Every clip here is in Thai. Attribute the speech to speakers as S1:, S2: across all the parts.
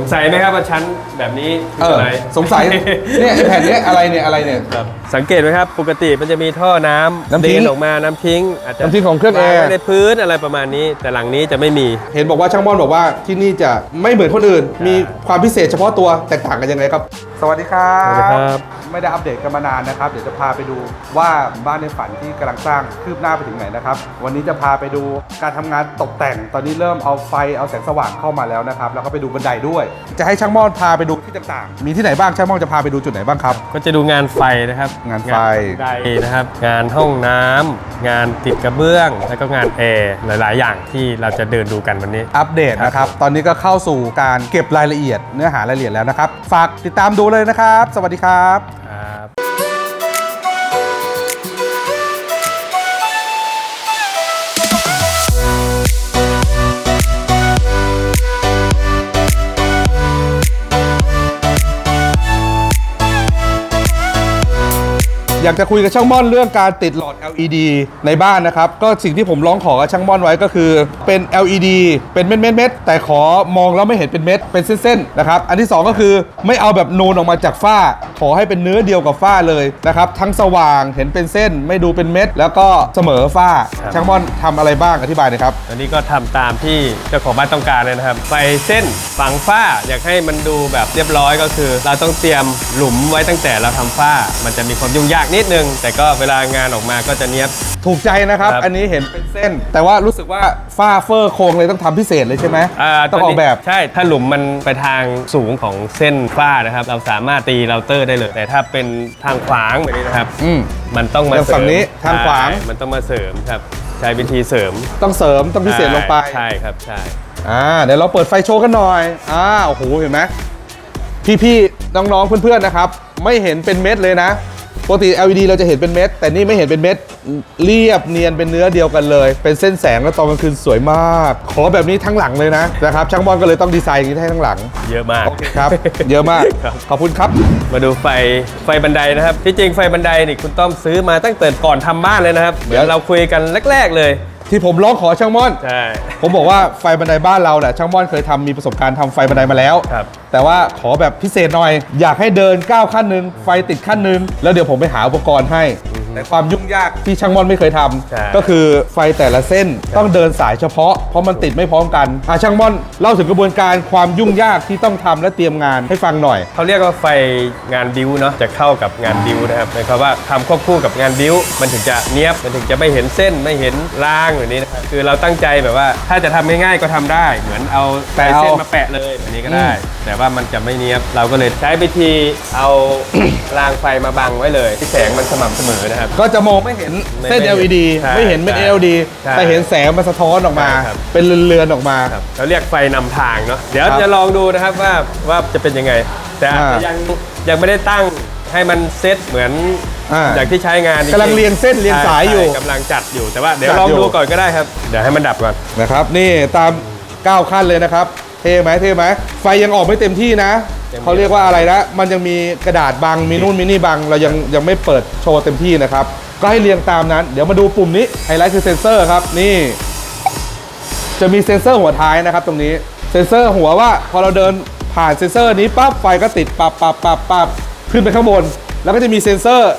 S1: สงสัยไหมครับว่าชั้นแบบนี้คือ
S2: เออ
S1: อะไร
S2: สงสัยเนี่ยไอแผ่นเนี้ยอะไรเนี่ยอะไรเนี่ย
S1: ครับสังเกตไหมครับ ปกติมันจะมีท่อน้ำ
S2: น้ำทิ้ง
S1: เดินออกมาน้ำทิ้งอาจจะ
S2: น้ำทิ้งของเครื่องแอร์
S1: วาไว้ในพื้นอะไรประมาณนี้ แต่หลังนี้จะไม่มี
S2: เห็นบอกว่าช่างม่อนบอกว่าที่นี่จะไม่เหมือนคนอื่น มีความพิเศษเฉพาะตัวแตกต่างกันยังไงครับ สวัสดีครั
S1: สวัสดีครับบ
S2: ไม่ได้อัปเดตกันมานานนะครับ เดี๋ยวจะพาไปดูว่าบ้านในฝันที่กำลังสร้างคืบหน้าไปถึงไหนนะครับ วันนี้จะพาไปดูการทำงานตกแต่ง ตอนนี้เริ่มเอาไฟเอาแสงสว่างเข้ามาแล้วนะครับ แล้วก็ไปดูบันไดด้วยจะให้ช่างม่อนพาไปดูที่ต่างๆ มีที่ไหนบ้างช่างม่อนจะพาไปดูจุดไหนบ้างครับ
S1: ก็จะดูงานไฟนะครับ
S2: งานไฟ
S1: ไดนะครับ งานห้องน้ำงานติดกระเบื้อง แล้วก็งานแอร์หลาย ๆ อย่างที่เราจะเดินดูกันวันนี้
S2: อัปเดตนะครับ ตอนนี้ก็เข้าสู่การเก็บรายละเอียดเนื้อหารายละเอียดแล้วนะครับ ฝากติดตามดูเลยนะครับ สวัสดีครับ อยากจะคุยกับช่างม่อนเรื่องการติดหลอด LED ในบ้านนะครับ ก็สิ่งที่ผมร้องขอกับช่างม่อนไว้ก็คือเป็น LED เป็นเม็ดเม็ดเม็ดๆๆแต่ขอมองแล้วไม่เห็นเป็นเม็ดเป็นเส้นๆนะครับอันที่สองก็คือไม่เอาแบบนูนออกมาจากฝ้า ขอให้เป็นเนื้อเดียวกับฝ้าเลยนะครับทั้งสว่างเห็นเป็นเส้น ไม่ดูเป็นเม็ด แล้วก็เสมอฝ้าช่างม่อนทำอะไรบ้างอธิบายหน่อยครับ
S1: อันนี้ก็ทำตามที่เจ้าของบ้านต้องการเลยนะครับ ไฟเส้นฝังฝ้าอยากให้มันดูแบบเรียบร้อยก็คือ เราต้องเตรียมหลุมไว้ตั้งแต่เราทำฝ้า มันจะมีความยุ่งยากนิดนึง แต่ก็เวลางานออกมาก็จะเนียบ
S2: ถูกใจนะครับ
S1: ครับ
S2: อันนี้เห็นเป็นเส้น แต่ว่ารู้สึกว่าฝ้าเฟอร์โครงเลยต้องทำพิเศษเลยใช่ไหมาต้องออกแบบ
S1: ใช่ ถ้าหลุมมันไปทางสูงของเส้นฝ้านะครับ เราสามารถตีเราเตอร์ได้เลย แต่ถ้าเป็นทางขวางแบบนี้นะครับ
S2: อืม
S1: มันต้องมา
S2: อย่าง
S1: เสริ
S2: ฝั่
S1: ม
S2: งนี้ทางขวาง
S1: ใช่มันต้องมาเสริมครับ ใช้วิธีเสริม
S2: ต้องเสริมต้องพิเศษลงไป
S1: ใช่ครับ ใช่
S2: อ่าเดี๋ยวเราเปิดไฟโชว์กันหน่อยอ่าโอ้โหเห็นไหมพี่ๆน้องๆเพื่อนๆนะครับ ไม่เห็นเป็นเม็ดเลยนะ ปกติ LED เราจะเห็นเป็นเม็ด แต่นี่ไม่เห็นเป็นเม็ด เรียบเนียนเป็นเนื้อเดียวกันเลย เป็นเส้นแสงแล้วตอนกลางคืนสวยมาก ขอแบบนี้ทั้งหลังเลยนะนะครับ ช่างบอลก็เลยต้องดีไซน์อย่างนี้ให้ทั้งหลัง
S1: เยอะมาก
S2: โอเคครับ เยอะมาก
S1: ครับ
S2: ขอบคุณครับ
S1: มาดูไฟไฟบันไดนะครับ ที่จริงไฟบันไดนี่คุณต้อมซื้อมาตั้งแต่ก่อนทำบ้านเลยนะครับ เหมื
S2: เดี๋
S1: อ
S2: ยว
S1: นเราคุยกันแรก ๆ เลย
S2: ที่ผมร้องขอช่างม่อน
S1: ใช่
S2: ผมบอกว่าไฟบันไดบ้านเราเนี่ยช่างม่อนเคยทำมีประสบการณ์ทำไฟบันไดมาแล้ว
S1: ครับ
S2: แต่ว่าขอแบบพิเศษหน่อย อยากให้เดินก้าวขั้นหนึ่งไฟติดขั้นหนึ่งแล้วเดี๋ยวผมไปหาอุปกรณ์ให้ แต่ความยุ่งยากที่ช่างม่อนไม่เคยทำ
S1: ใช่
S2: ก็คือไฟแต่ละเส้นต้องเดินสายเฉพาะเพราะมันติดไม่พร้อมกันอะช่างม่อนเล่าถึงกระบวนการความยุ่งยากที่ต้องทำและเตรียมงานให้ฟังหน่อย
S1: เขาเรียกว่าไฟงานบิวเนาะจะเข้ากับงานบิวนะครับหมายความว่าทำควบคู่กับงานบิวมันถึงจะเนี้ยบมันถึงจะไม่เห็นเส้นไม่เห็นรางแบบนี้นะครับคือเราตั้งใจแบบว่าถ้าจะทำง่ายๆก็ทำได้ เหมือนเอาไฟ
S2: แปะเอา
S1: เส้นมาแปะเลยแบบนี้ก็ได้ แต่ว่ามันจะไม่เนี้ยบเราก็เลยใช้วิธีเอา รางไฟมาบังไว้เลยที่แสงมันสม่ำเสมอนะครับ
S2: ก็จะมองไม่เห็นเส้น
S1: ไม่
S2: LED
S1: ใช่
S2: ไม่เห็นเม็ด
S1: ใช่
S2: LED
S1: ใช่
S2: แต่เห็นแสงมันสะท้อนออกมา
S1: ใช่ครับ
S2: เป็นเรือนๆออกมา
S1: ครับเราเรียกไฟนำทางเนาะเดี๋ยว
S2: ครับ
S1: จะลองดูนะครับว่าว่าจะเป็นยังไง แต่อาจจะ
S2: อ่ายั
S1: ยังยังไม่ได้ตั้งให้มันเซตเหมือน
S2: อ่า
S1: อย่างที่ใช้งานจริๆ
S2: กำลังเรียงเส้นเรียง
S1: ใช่
S2: สายอยู่
S1: ใช่กำลังจัดอยู่แต่ว่าเดี๋ยว
S2: จัด
S1: ลอง
S2: อยู่
S1: ดูก่อนก็ได้ครับ เดี๋ยวให้มันดับก่อน
S2: นะครับ นี่ตามก้าวขั้นเลยนะครับ เท่ไหมเท่ไหมไฟยังออกไม่เต็มที่นะ
S1: ยังมี
S2: เขาเรียกว่าอะไรนะ มันยังมีกระดาษบัง มีนู่นมีนี่บัง เรายังยังไม่เปิดโชว์เต็มที่นะครับ ก็ให้เรียงตามนั้น เดี๋ยวมาดูปุ่มนี้ ไฮไลท์คือเซนเซอร์ครับ นี่ จะมีเซ็นเซอร์หัวท้ายนะครับ ตรงนี้ เซ็นเซอร์หัวว่า พอเราเดินผ่านเซ็นเซอร์นี้ปั๊บ ไฟก็ติดปั๊บปั๊บปั๊บปั๊บขึ้นไปข้างบน แล้วก็จะมีเซ็นเซอร์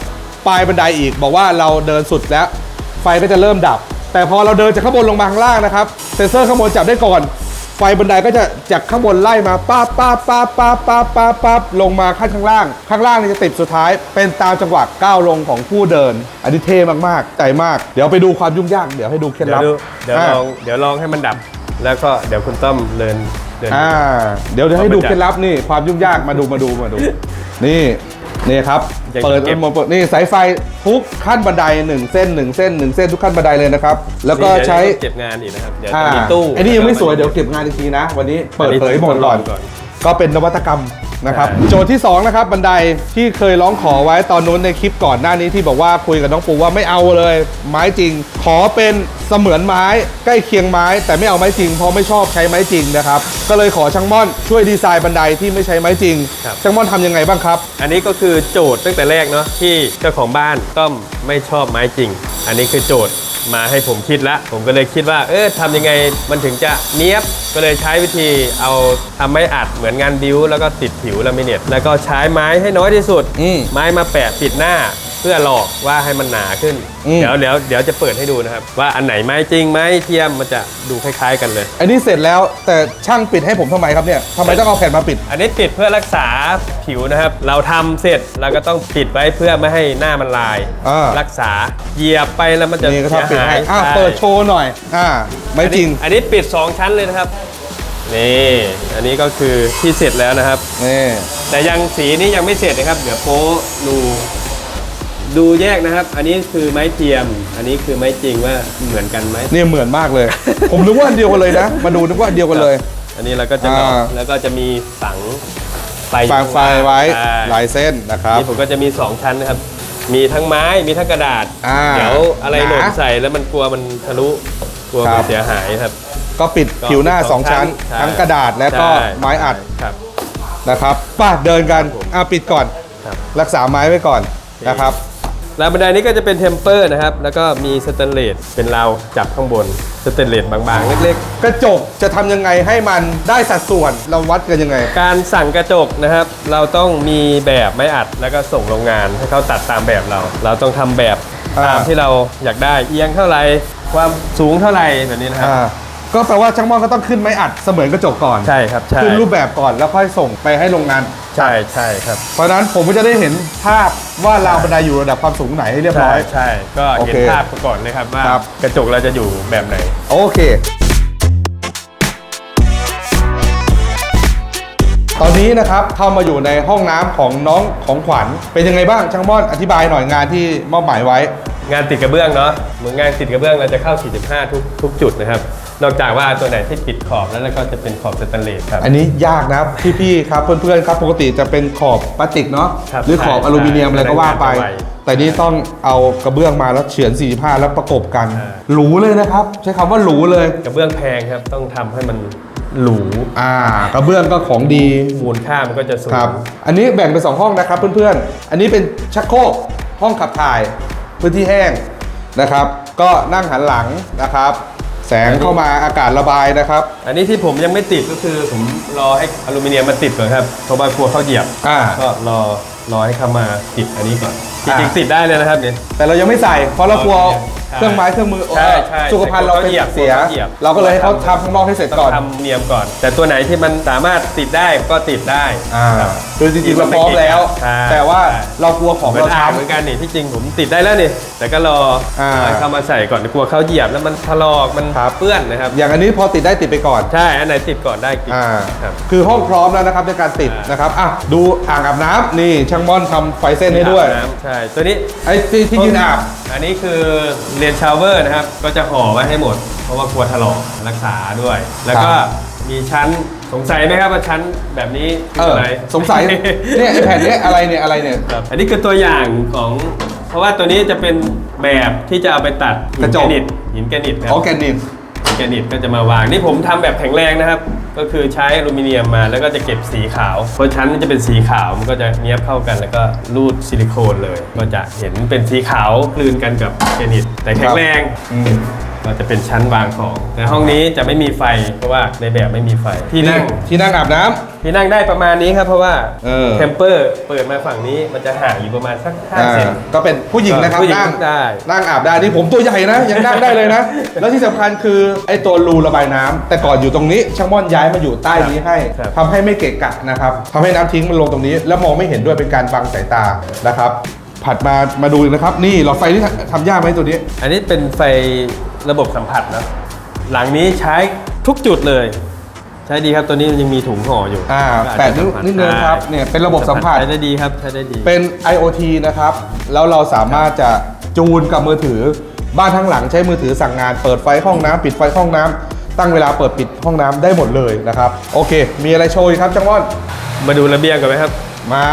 S2: ปลายบันไดอีก บอกว่าเราเดินสุดแล้ว ไฟก็จะเริ่มดับ แต่พอเราเดินจากข้างบนลงมาข้างล่างนะครับเซ็นเซอร์ข้างบนจับได้ก่อน ไฟบันไดก็จะจากข้างบนไล่มาปั๊บปั๊บปั๊บปั๊บปั๊บปั๊บปั๊บลงมาขั้นข้างล่าง ข้างล่างนี่จะติดสุดท้าย เป็นตามจังหวะก้าวลงของผู้เดิน อันนี้เท่มากๆใจมาก เดี๋ยวไปดูความยุ่งยาก เดี๋ยวให้ดูเคล็ด
S1: เดี๋ย
S2: ลั
S1: ว
S2: บ
S1: ดูเดี๋ยว
S2: อ่า
S1: ลองเดี๋ยวลองให้มันดับ แล้วก็เดี๋ยวคุณต้อมเดินเดิน
S2: อ่าเดี๋ยวเดี๋ยวให้ดูเคล็ดลับนี่ความยุ่งยากมาดูมาดูมาดู นี่ นี่ครับ
S1: อยาก
S2: เปิด
S1: จะเก็บ
S2: หมดเปิดนี่สายไฟทุกขั้นบันไดหนึ่งเส้นหนึ่งเส้นหนึ่งเส้นทุกขั้นบันไดเลยนะครับ แล้วก็
S1: นี่เดี๋ย
S2: ใช้
S1: ต้องเก็บงานอีกนะครับ เดี๋ยว
S2: อ่า
S1: จะมีตู้
S2: ไอ้นี่ยังไม่สวยเดี๋ยวเก็บงานอีกทีนะ วันนี้เปิดเผยหมดก่อน
S1: ก่อน
S2: ก็เป็นนวัตกรรมนะครับ
S1: ใช่
S2: โจทย์ที่2นะครับบันไดที่เคยร้องขอไว้ตอนนู้นในคลิปก่อนหน้านี้ที่บอกว่าคุยกับน้องปูว่าไม่เอาเลย ไม้จริง ขอเป็นเสมือนไม้ใกล้เคียงไม้ แต่ไม่เอาไม้จริงเพราะไม่ชอบใช้ไม้จริงนะครับก็เลยขอช่างม่อนช่วยดีไซน์บันไดที่ไม่ใช้ไม้จริง
S1: ครับ
S2: ช่างม่อนทำยังไงบ้างครับ
S1: อันนี้ก็คือโจทย์ตั้งแต่แรกเนาะที่เจ้าของบ้านต้อมไม่ชอบไม้จริง อันนี้คือโจทย์ มาให้ผมคิดละ ผมก็เลยคิดว่า เออทำยังไงมันถึงจะเนี้ยบ ก็เลยใช้วิธีเอาทำไม้อัดเหมือนงานบิวแล้วก็ติดผิวลามิเนตแล้วก็ใช้ไม้ให้น้อยที่สุด
S2: อืม
S1: ไม้มาแปะปิดหน้า เพื่อหลอกว่าให้มันหนาขึ้น
S2: อืม
S1: เดี๋ยวเดี๋ยวเดี๋ยวจะเปิดให้ดูนะครับ ว่าอันไหนไม้จริงไม้เทียมมันจะดูคล้าย ๆ กันเลย
S2: อันนี้เสร็จแล้วแต่ช่างปิดให้ผมทำไมครับเนี่ยทำไมต้องเอาแผ่นมาปิด
S1: อันนี้ปิดเพื่อรักษาผิวนะครับ เราทำเสร็จเราก็ต้องปิดไว้เพื่อไม่ให้หน้ามันลาย
S2: อ่า
S1: รักษาเหยียบไปแล้วมันจะ
S2: นี่ก็
S1: เสีย
S2: ทำปิด
S1: หา
S2: ให้
S1: ย
S2: อะ
S1: ใช่
S2: เปิดโชว์หน่อยอ่าไม่จริง
S1: อันนี้อันนี้ปิด 2 ชั้นเลยนะครับ นี่อันนี้ก็คือที่เสร็จแล้วนะครับ
S2: นี่
S1: แต่ยังสีนี้ยังไม่เสร็จนะครับ เดี๋ยวโป๊ดู ดูแยกนะครับ อันนี้คือไม้เทียม อันนี้คือไม้จริงว่าเหมือนกันไหม
S2: นี่เหมือนมากเลย ผมนึกว่าอันเดียวกันเลยนะ มาดูนึกว่าอันเดียวกันเลย
S1: อันนี้เราก็จะหลอก
S2: อ่า
S1: แล้วก็จะมีฝังไฟ
S2: ฟางไฟไว้
S1: ใช่
S2: หลายเส้นนะครับ
S1: นี่ผมก็จะมี 2 ชั้นนะครับ มีทั้งไม้มีทั้งกระดาษ
S2: อ่า
S1: เดี๋ยวอะไร
S2: หนา
S1: หล่นใส่แล้วมันกลัวมันทะลุกลัว
S2: ครั
S1: มัน
S2: บ
S1: เสียหายครับ
S2: ก็ปิดผิวหน้า
S1: ก็
S2: 2ชั้น
S1: ใช่
S2: ทั้งกระดาษและก็
S1: ใช่
S2: ไม้อัด
S1: ครับ
S2: นะครับป้าเดินกันอะปิดก่อน
S1: ครับ
S2: รักษาไม้ไว้ก่อนนะครับ
S1: แล้วบันไดนี้ก็จะเป็นเทมเปอร์นะครับ แล้วก็มีสแตนเลสเป็นราวจับข้างบนสแตนเลสบางๆ เล็ก
S2: กระจกจะทำยังไงให้มันได้สัดส่วนเราวัดกันยังไง
S1: ๆ การสั่งกระจกนะครับ เราต้องมีแบบไม้อัดแล้วก็ส่งโรงงานให้เขาตัดตามแบบเรา เราต้องทำแบบ
S2: อ่า
S1: ตามที่เราอยากได้เอียงเท่าไหร่ความสูงเท่าไหร่แบบนี้นะครับ
S2: อ่าก็แปลว่าช่างม่อนก็ต้องขึ้นไม้อัดเสมือนกระจกก่อน
S1: ใช่ครับใช่
S2: ขึ้นรูปแบบก่อนแล้วค่อยส่งไปให้โรงงาน
S1: ใช่ใช่ครับ
S2: เพราะฉะนั้นผมก็จะได้เห็นภาพว่าราวบันไดอยู่ระดับความสูงไหนให้เรียบร้
S1: ใช่
S2: อย
S1: ใช่ก็เห็น
S2: โอเค
S1: ภาพก่อนเลยครับว่า
S2: ครับ
S1: กระจกเราจะอยู่แบบไหน
S2: โอเค ตอนนี้นะครับเข้ามาอยู่ในห้องน้ำของน้องของขวัญเป็นยังไงบ้างช่างม่อนอธิบายหน่อยงานที่มอบหมายไว้
S1: งานติดกระเบื้องเนาะเหมือนงานติดกระเบื้องเราจะเข้า 45 ทุกทุกจุดนะครับ นอกจากว่าตัวไหนที่ปิดขอบแล้วแล้วก็จะเป็นขอบสแตนเลสครับ
S2: อันนี้ยากนะครับพี่ๆครับเพื่อนๆครับปกติจะเป็นขอบพลาสติกเนาะ
S1: ครับ
S2: หรือขอบ
S1: ใช่
S2: อลูมิเนียม
S1: ใช่
S2: อะไรก็ว่าไป
S1: ใช่
S2: แต่นี่ต้องเอากระเบื้องมาแล้วเฉือน45แล้วประกบกัน
S1: ใช่
S2: หรูเลยนะครับ ใช้คำว่าหรูเลย
S1: กระเบื้องแพงครับต้องทำให้มันหรู
S2: อ่ากระเบื้องก็ของดี
S1: มูลค่ามันก็จะสูง
S2: ครับ อันนี้แบ่งเป็นสองห้องนะครับเพื่อนๆ อันนี้เป็นชักโครกห้องขับถ่ายพื้นที่แห้งนะครับ ก็นั่งหันหลังนะครับ แสงเข้ามาอากาศระบายนะครับ
S1: อันนี้ที่ผมยังไม่ติดก็คือผมรอให้อลูมิเนียมมาติดก่อนครับเพราะว่ากลัวเขาเหยียบ
S2: อ่า
S1: ก็รอรอให้เขามาติดอันนี้ก่อนจ
S2: อ่า
S1: ริงๆติดได้เลยนะครับเนี่ย
S2: แต่เรายังไม่ใส่เพราะเรากลัว
S1: ใช่
S2: เครื่องไม้เครื่องมือ
S1: ใช่ใช่
S2: สุขภัณฑ์เราเป็น
S1: เหยียบ
S2: เสีย
S1: เหยียบ
S2: เราก็เลยให้เขาทำข้างนอกให้เสร็จ
S1: ต้
S2: ก่
S1: อ
S2: องน
S1: ทำเนียมก่อน แต่ตัวไหนที่มันสามารถติดได้ก็ติดได้
S2: อ่า
S1: ครับ
S2: คือจริงๆเราพร้อมแล้ว
S1: ใช่
S2: แต่ว่าเรากลัวของ
S1: เหมือน
S2: เรา
S1: อา
S2: ช้
S1: เหมือนกันนี่ที่จริงผมติดได้แล้วนี่แต่ก็รอ
S2: อ่า
S1: ให้เข้ามาใส่ก่อนกลัวเขาเหยียบแล้วมันถลอกมัน
S2: ครับ
S1: เปื้อนนะครับำ
S2: อย่างอันนี้พอติดได้ติดไปก่อน
S1: ใช่อันไหนติดก่อนได้ติด
S2: อ่า
S1: ครับ
S2: คือห้องพร้อมแล้วนะครับในการติด
S1: อ่าน
S2: นะครับ อะ ดูอ่างอาบน้ำนี่ช่างม่อนทำไฟเส้นให้ด้วย
S1: อาบน้ำใช่ตัวนี้
S2: ไอ้ที่ที่ยืนอาบ
S1: อันนี้คือเรียนชาวเวอร์นะครับ ก็จะห่อไว้ให้หมด เพราะว่ากลัวถลอกรักษาด้วย แล้วก็
S2: ครับ
S1: มีชั้นสงสัยไหมครับว่าชั้นแบบนี้คื
S2: เอ
S1: อ
S2: อ
S1: อะไร
S2: สงสัยเนี่ยไอ้แผ่นเนี้ยอะไรเนี่ยอะไรเนี่ย
S1: ครับอันนี้คือตัวอย่างของเพราะว่าตัวนี้จะเป็นแบบที่จะเอาไปตัดหิ
S2: กระ
S1: น
S2: จ
S1: แก
S2: ก
S1: นิตหินแกนิตครั
S2: ออร์แกนิก
S1: หินแกนิตก็จะมาวางนี่ผมทำแบบแข็งแรงนะครับ ก็คือใช้อลูมิเนียมมาแล้วก็จะเก็บสีขาว เพราะชั้นมันจะเป็นสีขาวมันก็จะเนี้ยบเข้ากันแล้วก็รูดซิลิโคนเลย ก็จะเห็นเป็นสีขาวคลืนกันกับแกนิตแต่แข็งแรง
S2: อืม
S1: ก็จะเป็นชั้นวางของ แต่ห้องนี้จะไม่มีไฟเพราะว่าในแบบไม่มีไฟ ที่นั่ง
S2: ที่นั่งอาบน้ำ
S1: ที่นั่งได้ประมาณนี้ครับเพราะว่า
S2: เออ
S1: เทมเปอร์เปิดมาฝั่งนี้มันจะห่างอยู่ประมาณสักห้า
S2: อ่า
S1: เซน
S2: ก็เป็นผู้หญิงนะครับ
S1: ผู้หญิง
S2: นั่ง
S1: ได้
S2: นั่งอาบได้นี่ผมตัวใหญ่นะ ยังนั่งได้เลยนะ แล้วที่สำคัญคือไอ้ตัวรูระบายน้ำแต่ก่อนอยู่ตรงนี้ช่างม่อนย้ายมาอยู่ใต้นี้ให้
S1: ครับ
S2: ทำให้ไม่เกะกะนะครับทำให้น้ำทิ้งมันลงตรงนี้ แล้วมองไม่เห็นด้วยเป็นการบังสายตานะครับ ผัดมามาดูนะครับ นี่หลอดไฟที่ทำยากไหมตัวนี้
S1: อันนี้เป็นไฟ ระบบสัมผัสนะหลังนี้ใช้ทุกจุดเลย ใช้ดีครับตัวนี้มันยังมีถุงห่ออยู่
S2: อ่า
S1: ก็อาจ
S2: แปะ
S1: จะ
S2: นิด
S1: สัมผัส
S2: นิดนึงครับ
S1: ได้
S2: เนี่ยเป็นระบบสัมผัส
S1: ใช้ได้ดีครับใช้ได้ดี
S2: เป็น IoT นะครับ แล้วเราสามารถจะจูนกับมือถือ บ้านทั้งหลังใช้มือถือสั่งงานเปิดไฟห้องน้ำปิดไฟห้องน้ำตั้งเวลาเปิดปิดห้องน้ำได้หมดเลยนะครับ โอเค มีอะไรโชว์อีกครับจังว่อน
S1: มาดูระเบียงกันไหมครับ
S2: มา